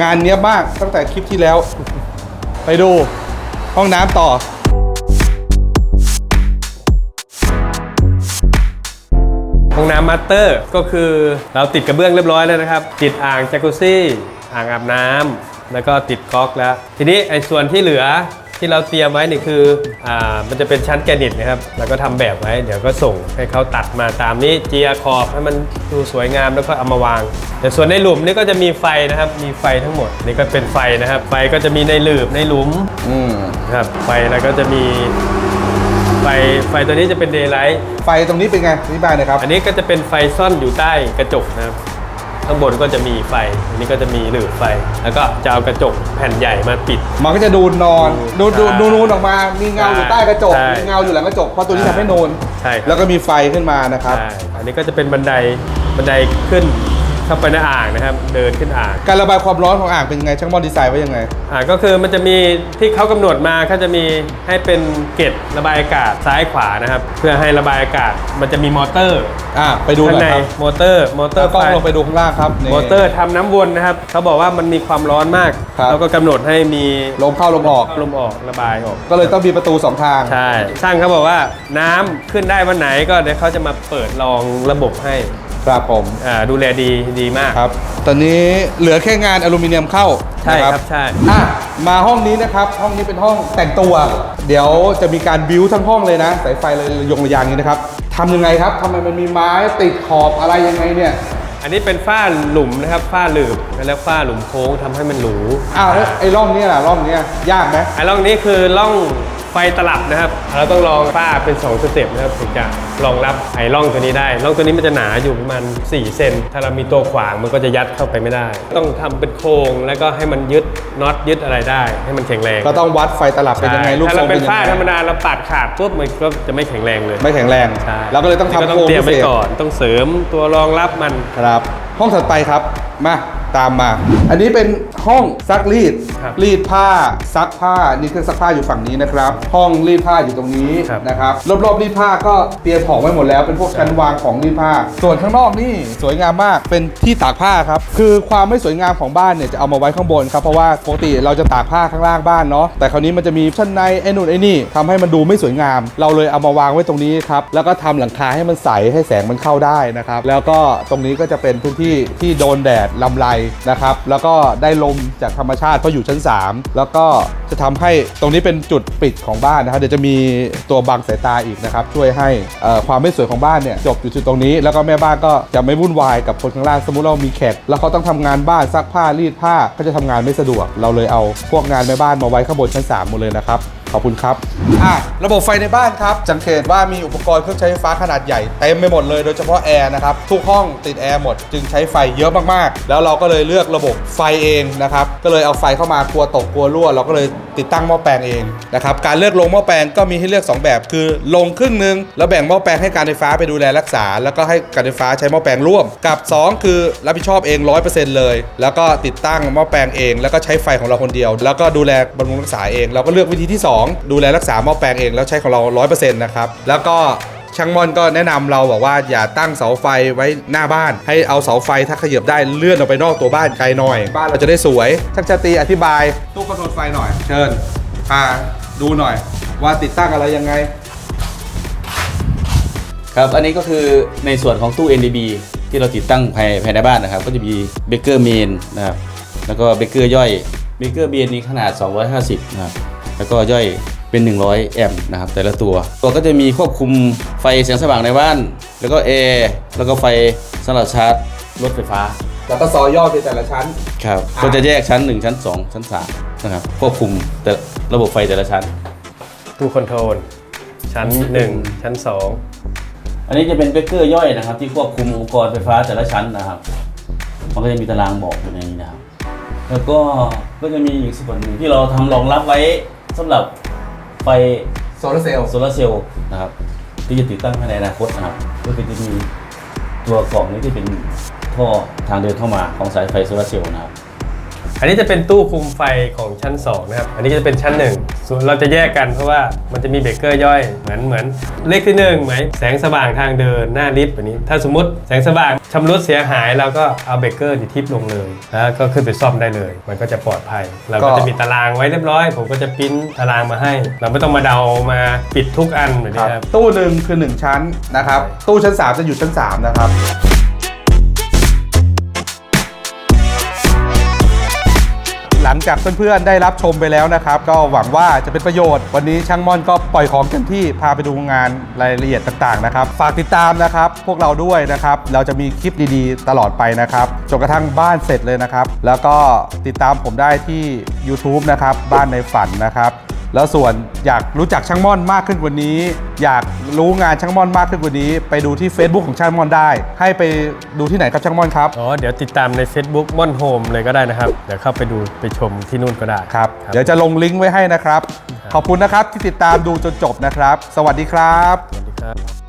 S2: งานเนี้ยบมากตั้งแต่คลิปที่แล้ว ไปดูห้องน้ำต่อ
S1: ห้องน้ำมาสเตอร์ก็คือเราติดกระเบื้องเรียบร้อยแล้วนะครับ ติดอ่างจากุซี่ อ่างอาบน้ำแล้วก็ติดก๊อกแล้ว ทีนี้ไอ้ส่วนที่เหลือ ที่เราเตรียมไว้นี่คืออ่ามันจะเป็นชั้นแกรนิตนะครับ แล้วก็ทำแบบไว้ เดี๋ยวก็ส่งให้เขาตัดมาตามนี้เจียขอบให้มันดูสวยงามแล้วก็เอามาวาง แต่ส่วนในหลุมนี่ก็จะมีไฟนะครับ มีไฟทั้งหมด นี่ก็เป็นไฟนะครับ ไฟก็จะมีในหลืบในหลุม
S2: อืม
S1: นะครับ ไฟแล้วก็จะมีไฟไฟตัวนี้จะเป็นเดย์ไลท์
S2: ไฟตรงนี้เป็นไงอธิบายหน่อยครับ
S1: อันนี้ก็จะเป็นไฟซ่อนอยู่ใต้กระจกนะครับ ข้างบนก็จะมีไฟ อันนี้ก็จะมีหลืบไฟ แล้วก็จะเอากระจกแผ่นใหญ่มาปิด
S2: มันก็จะดูนอนดูดู
S1: ใช่
S2: ดูนูนออกมา มีเงาอยู่ใต้กระจก
S1: ใช่
S2: มีเงาอยู่หลังกระจก เพราะตัวนี้ทำให้นูน
S1: ใช่ครับ
S2: แล้วก็มีไฟขึ้นมานะครับ
S1: ใช่อันนี้ก็จะเป็นบันไดบันไดขึ้น เข้าไปในอ่างนะครับ เดินขึ้นอ่าง
S2: การระบายความร้อนของอ่างเป็นยังไงช่างมอนดีไซน์ไว้ยังไง
S1: อ่าก็คือมันจะมีที่เขากำหนดมาเขาจะมีให้เป็นเกล็ดระบายอากาศซ้ายขวานะครับ เพื่อให้ระบายอากาศมันจะมีมอเตอร์
S2: อะไปดูห
S1: ข้าง
S2: น่อย
S1: ใน
S2: ครับ
S1: มอเตอร์มอเตอร์
S2: กล้อง
S1: ไฟ
S2: ลงไปดูข้างล่างครับนี่
S1: มอเตอร์ทำน้ำวนนะครับ เขาบอกว่ามันมีความร้อนมาก
S2: ครับ
S1: เราก็กำหนดให้มี
S2: ลมเข้าลมออก
S1: ลมออกระบายออก
S2: ก็เลยต้องมีประตูสองทาง
S1: ใช่ช่างเขาบอกว่าน้ำขึ้นได้วันไหนก็เดี๋ยวเขาจะมาเปิดลองระบบให้
S2: ครับผม
S1: อ่าดูแลดีดีมาก
S2: ครับ ตอนนี้เหลือแค่งานอลูมิเนียมเข้า
S1: ใช่
S2: นะครับ
S1: ใช่
S2: อะมาห้องนี้นะครับ ห้องนี้เป็นห้องแต่งตัว เดี๋ยวจะมีการบิวทั้งห้องเลยนะสายไฟเลยยงระยางนี้นะครับทำยังไงครับทำไมมันมีไม้ติดขอบอะไรยังไงเนี่ย
S1: อันนี้เป็นฝ้าหลุมนะครับฝ้าหลืบแล้วฝ้าหลุมโค้งทำให้มันหรู
S2: อ้าวแล้วไอ้ร่องเนี้ล่ะร่องเนี้ยยากไหม
S1: ไอ้ร่องนี้คือร่อง ไฟตลับนะครับ เราต้องลองฝ้าเป็น 2 สเต็ปนะครับถึงจะรองรับไอ้ร่องตัวนี้ได้ร่องตัวนี้มันจะหนาอยู่ประมาณ4เซนถ้าเรามีตัวขวางมันก็จะยัดเข้าไปไม่ได้ ต้องทำเป็นโครงแล้วก็ให้มันยึดน็อตยึดอะไรได้ ให้มันแข็งแรง
S2: ก็ต้องวัดไฟตลับเป็นยังไง
S1: ใช่
S2: รูป
S1: ถ้า
S2: ทร
S1: เรา
S2: ง
S1: เป็
S2: เป็นนยัง
S1: ฝ้า
S2: ไง
S1: ธรรมดาเราปัดขาดปุ๊บมันก็จะไม่แข็งแรงเลย
S2: ไม่แข็งแรง
S1: ใช่
S2: เราก็เลยต้องทำ
S1: นี่
S2: โครง
S1: เตรียม
S2: พิ
S1: ไว้
S2: เศษ
S1: ก่อนต้องเสริมตัวรองรับมัน
S2: ครับ ห้องถัดไปครับ มาตามมา อันนี้เป็นห้องซักรีด
S1: ครับ
S2: รีดผ้าซักผ้า นี่เครื่องซักผ้าอยู่ฝั่งนี้นะครับ ห้องรีดผ้าอยู่ตรงนี้
S1: ครับ
S2: นะครับ รอบๆรีดผ้าก็เตรียมของไว้หมดแล้ว เป็นพวกชั้นวางของรีดผ้า ส่วนข้างนอกนี่สวยงามมาก เป็นที่ตากผ้าครับ คือความไม่สวยงามของบ้านเนี่ยจะเอามาไว้ข้างบนครับ เพราะว่าปกติเราจะตากผ้าข้างล่างบ้านเนาะ แต่คราวนี้มันจะมีชั้นในไอ้นู่นไอ้นี่ทำให้มันดูไม่สวยงาม เราเลยเอามาวางไว้ตรงนี้ครับ แล้วก็ทำหลังคาให้มันใสให้แสงมันเข้าได้นะครับ แล้วก็ตรงนี้ก็จะเป็นพื้นที่ที่โดนแดดลำไรนะครับ แล้วก็ได้ลมจากธรรมชาติเพราะอยู่ชั้น 3 แล้วก็จะทำให้ตรงนี้เป็นจุดปิดของบ้านนะครับ เดี๋ยวจะมีตัวบังสายตาอีกนะครับ ช่วยให้ความไม่สวยของบ้านเนี่ยจบอยู่จุดตรงนี้ แล้วก็แม่บ้านก็จะไม่วุ่นวายกับคนข้างล่าง สมมุติเรามีแขก แล้วเขาต้องทำงานบ้านซักผ้ารีดผ้าก็จะทำงานไม่สะดวก เราเลยเอาพวกงานแม่บ้านมาไว้ข้างบนชั้น3หมดเลยนะครับ ขอบคุณครับ อะระบบไฟในบ้านครับ สังเกตว่ามีอุปกรณ์เครื่องใช้ไฟฟ้าขนาดใหญ่เต็มไปหมดเลยโดยเฉพาะแอร์นะครับ ทุกห้องติดแอร์หมด จึงใช้ไฟเยอะมากๆ แล้วเราก็เลยเลือกระบบไฟเองนะครับ ก็เลยเอาไฟเข้ามากลัวตกกลัวรั่ว เราก็เลยติดตั้งหม้อแปลงเองนะครับ การเลือกลงหม้อแปลงก็มีให้เลือก 2 แบบ คือลงครึ่งหนึงแล้วแบ่งหม้อแปลงให้การไฟฟ้าไปดูแลรักษา แล้วก็ให้การไฟฟ้าใช้หม้อแปลงร่วม กับ 2 คือรับผิดชอบเอง 100%เลย แล้วก็ติดตั้งหม้อแปลงเอง แล้วก็ใช้ไฟของเราคนเดียว แล้วก็ดูแลบำรุงรักษาเอง เราก็เลือกวิธีที่ 2ดูแลรักษาหม้อแปลงเองแล้วใช้ของเรา 100%นะครับ แล้วก็ช่างมอนก็แนะนำเราบอกว่าอย่าตั้งเสาไฟไว้หน้าบ้าน ให้เอาเสาไฟถ้าขยับได้เลื่อนออกไปนอกตัวบ้านไกลหน่อย บ้านเราจะได้สวยช่างชาตีอธิบายตู้คอนโทรลไฟหน่อย เชิญพาดูหน่อย ว่าติดตั้งอะไรยังไง
S3: ครับอันนี้ก็คือในส่วนของตู้ NDB ที่เราติดตั้งภายภายในบ้านนะครับ ก็จะมีเบเกอร์เมนนะครับแล้วก็เบเกอร์ย่อยเบเกอร์เมนนี้ขนาด 250นะครับ แล้วก็ย่อยเป็น 100 แอมป์นะครับแต่ละตัว ตัวก็จะมีควบคุมไฟแสงสว่างในบ้าน แล้วก็แอร์แล้วก็ไฟสำหรับชาร์จรถไฟฟ้า
S2: แล้วก็ซอยย่อเป็นแต่ละชั้น
S3: ครับ
S2: อ่า
S3: ก็จะแยกชั้น 1 ชั้น 2 ชั้น3นะครับควบคุมแต่ระบบไฟแต่ละชั้น
S1: ตู้คอนโทรลชั้น 1 ชั้น 2
S3: อันนี้จะเป็นเบเกอร์ย่อยนะครับ ที่ควบคุมอุปกรณ์ไฟฟ้าแต่ละชั้นนะครับ มันก็จะมีตารางบอกอยู่ในนี้นะครับ แล้วก็ก็จะมีอีกส่วนหนึ่งที่เราทำรองรับไว้ สำหรับไฟ
S2: โซลาร์เซลล์
S3: โซลาร์เซลล์นะครับที่จะติดตั้งภายในอนาคตนะครับก็คือจะมีตัวกล่องนี้ที่เป็นท่อทางเดินเข้ามาของสายไฟโซลาร์เซลล์นะครับ
S1: อันนี้จะเป็นตู้คุมไฟของชั้น 2 นะครับ อันนี้จะเป็นชั้น1 ส่วนเราจะแยกกันเพราะว่ามันจะมีเบรกเกอร์ย่อยเหมือนเหมือนเลขที่หนึ่งเหมือนแสงสว่างทางเดินหน้าลิฟต์แบบนี้ ถ้าสมมติแสงสว่างชำรุดเสียหายเราก็เอาเบรกเกอร์ดิทิปลงเลยแล้วก็ขึ้นไปซ่อมได้เลย มันก็จะปลอดภัย เราก็
S2: ก็
S1: จะมีตารางไว้เรียบร้อย ผมก็จะปริ้นตารางมาให้ เราไม่ต้องมาเดามาปิดทุกอันแบบนี้ครับ
S2: ตู้หนึ่งคือ 1 ชั้นนะครับตู้ชั้น 3 จะอยู่ชั้น 3 นะครับ ลังจากเพื่อนๆได้รับชมไปแล้วนะครับ ก็หวังว่าจะเป็นประโยชน์ วันนี้ช่างม่อนก็ปล่อยของเต็มที่พาไปดูงานรายละเอียดต่างๆนะครับ ฝากติดตามนะครับ พวกเราด้วยนะครับ เราจะมีคลิปดีๆ ตลอดไปนะครับจนกระทั่งบ้านเสร็จเลยนะครับ แล้วก็ติดตามผมได้ที่ YouTube นะครับบ้านในฝันนะครับ แล้วส่วนอยากรู้จักช่างม่อนมากขึ้นกว่านี้ อยากรู้งานช่างม่อนมากขึ้นกว่านี้ ไปดูที่ Facebook ของช่างม่อนได้ ให้ไปดูที่ไหนครับช่างม่อนครับ
S1: อ๋อ เดี๋ยวติดตามใน Facebook ม่อนโฮมเลยก็ได้นะครับ เดี๋ยวเข้าไปดูไปชมที่นู่นก็ได้
S2: ครับ เดี๋ยวจะลงลิงก์ไว้ให้นะครับ ขอบคุณนะครับที่ติดตามดูจนจบนะครับ สวัสดีครับ
S1: สวัสดีครับ